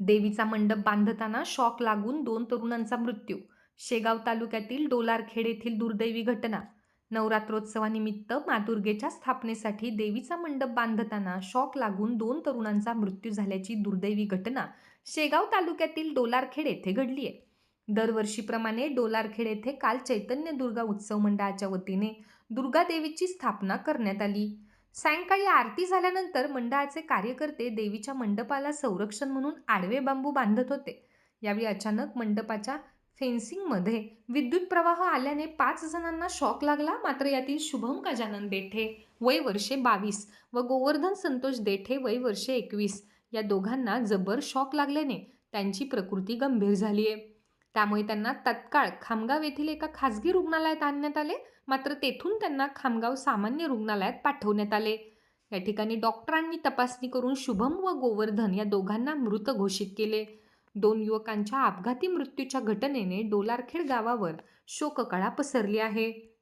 देवीचा मंडप बांधताना शॉक लागून दोन तरुणांचा मृत्यू. शेगाव तालुक्यातील डोलारखेड येथील दुर्दैवी घटना. नवरात्रोत्सवानिमित्त मातुर्गेच्या स्थापनेसाठी देवीचा मंडप बांधताना शॉक लागून दोन तरुणांचा मृत्यू झाल्याची दुर्दैवी घटना शेगाव तालुक्यातील डोलारखेड येथे घडली आहे. दरवर्षीप्रमाणे डोलारखेड येथे काल चैतन्य दुर्गा उत्सव मंडळाच्या वतीने दुर्गा देवीची स्थापना करण्यात आली. सायंकाळी आरती झाल्यानंतर मंडळाचे कार्यकर्ते देवीच्या मंडपाला संरक्षण म्हणून आडवे बांबू बांधत होते. यावेळी अचानक मंडपाच्या फेन्सिंगमध्ये विद्युत प्रवाह आल्याने पाच जणांना शॉक लागला. मात्र यातील शुभम गजानन देठे वय वर्षे बावीस व गोवर्धन संतोष देठे वय वर्षे एकवीस या दोघांना जबर शॉक लागल्याने त्यांची प्रकृती गंभीर झाली आहे त्यामुळे त्यांना तत्काळ खामगाव येथील एका खासगी रुग्णालयात आणण्यात आले. मात्र तेथून त्यांना खामगाव सामान्य रुग्णालयात पाठवण्यात आले. या ठिकाणी डॉक्टरांनी तपासणी करून शुभम व गोवर्धन या दोघांना मृत घोषित केले. दोन युवकांच्या अपघाती मृत्यूच्या घटनेने डोलारखेड गावावर शोककळा पसरली आहे.